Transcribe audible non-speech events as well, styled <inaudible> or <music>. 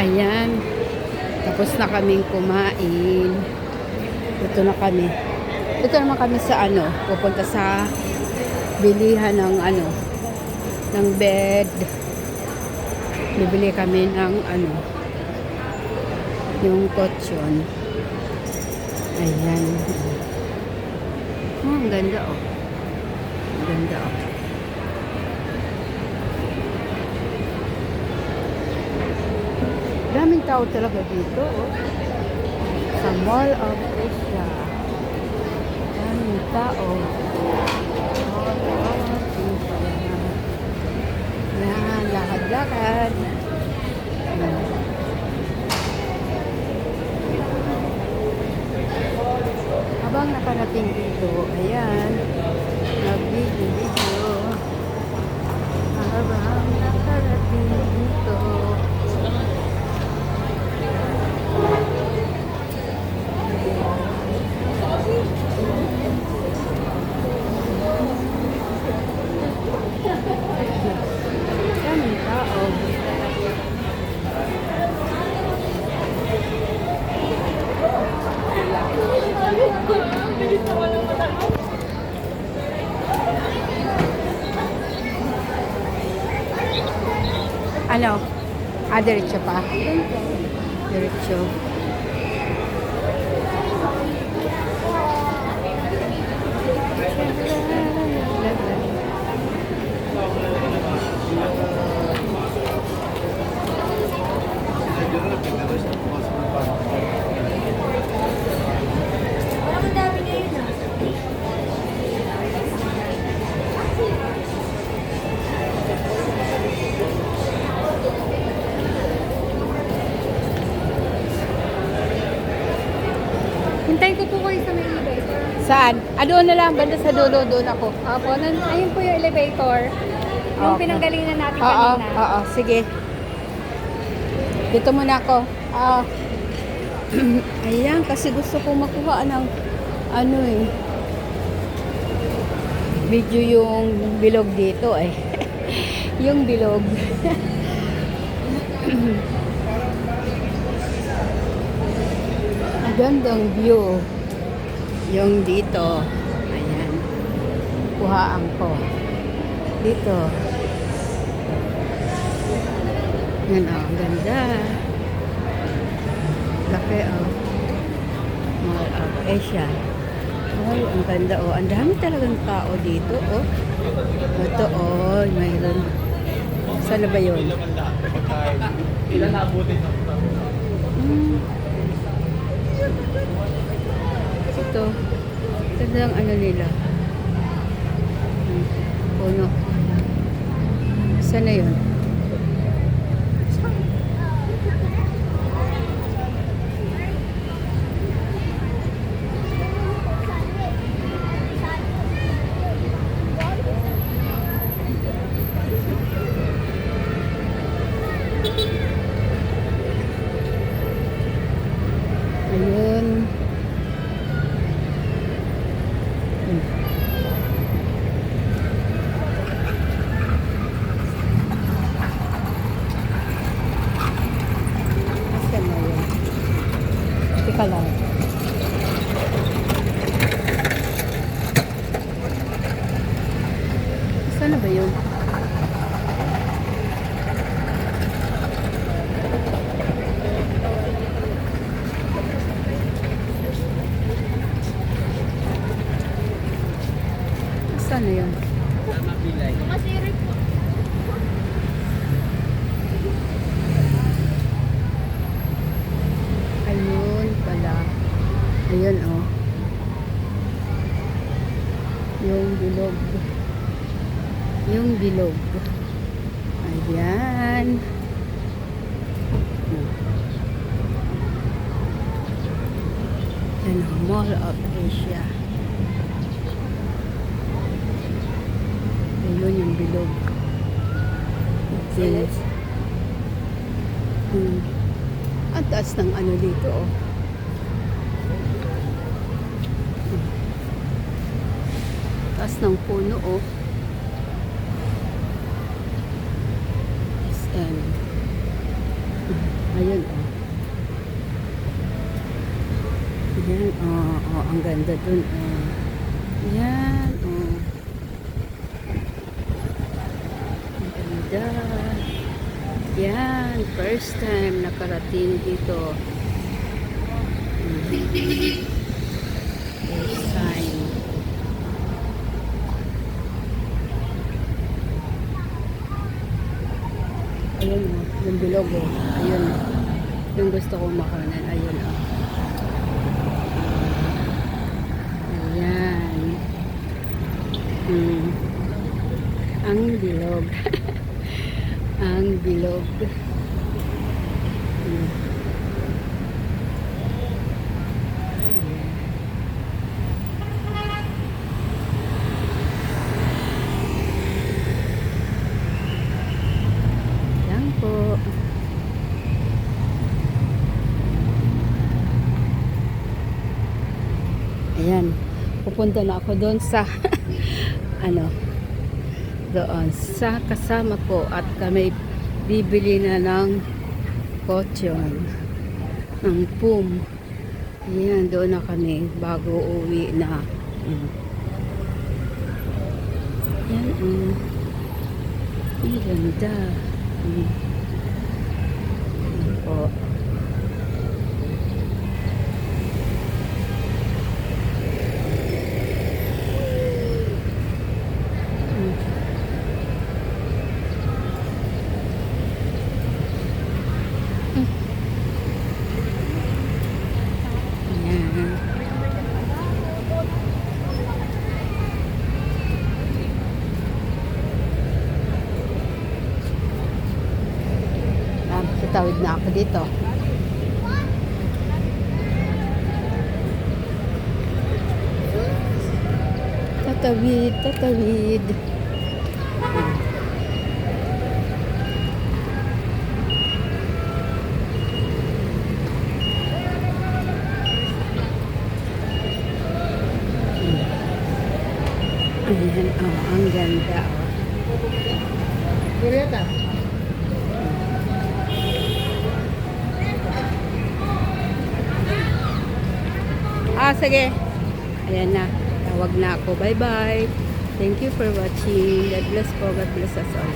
Ayan. Tapos na kaming kumain. Ito na kami. Ito naman kami sa ano, pupunta sa bilihan ng ano, ng bed. Bibili kami ng ano, yung kotsyon. Ayan. Oh, ang ganda oh. Ang ganda oh. Daming tao talaga dito oh. Sa Mall of Asia. Daming tao. Mall of Asia. Yan, lakad-lakad. Habang nakarating dito, ayan, nag-video-video. Habang nakarating dito, daming tao. Ano? Ah, diretso pa? Diretso. Saan? Ah, doon na lang. Banda sa dulo, doon ako. Opo, nan, ayun po yung elevator. Yung Okay. pinanggalingan natin Oo, kanina. oo, sige. Dito muna ako. Ah. <clears throat> ayan, kasi gusto ko makuha ng ano eh. Video yung bilog dito eh. <laughs> yung bilog. <clears throat> Gandang view. Yung dito. Ayan. Kuhaan ko. Dito. Yan oh, ang ganda. Laki oh. Mall of Asia. Ay, ang ganda oh. Ang dami talagang tao dito oh. Ito oh, mayroon. Saan na ba yun? Ilan naabutin ng Hmm. Ito. Ganda ang ano nila. Puno. Saan na yun? Ayun. Hmm. Saan na yun? Teka lang. Na ba yun? Saan na yun? Ayun pala. Ayun oh. Yung bilog. Yung. Ayan. Yan ang Mall of Asia. Ayun yung bilog. Yes. Hmm. Ang taas ng ano dito, oh. Hmm. Taas ng puno, oh. SM. Hmm. Ayun, oh. Yan, oh, oh, ang ganda dun, oh. Yan, oh. Ang ganda. Yan, first time nakarating dito. First time. Ayun, oh, yung bilog, oh. Ayun, yung gusto kong makanan. Ayun, oh. Ayan. Hmm. Ang bilog. <laughs> Ang bilog. Hmm. Yan po. Ayan. Pupunta na ako doon sa <laughs> ano doon sa kasama ko at kami bibili na ng kotsyon ng pum. Ayan, doon na kami bago uwi na. Mm. Yan, mm. Ang ganda. Mm. Yan po. Mm. Ayan. Tatawid na ako dito. Tatawid, tatawid. Ayan, oh, ang ganda. Oh. Kurieta. Ah, sige. Ayan na. Tawag na ako. Bye-bye. Thank you for watching. God bless po. God bless us all.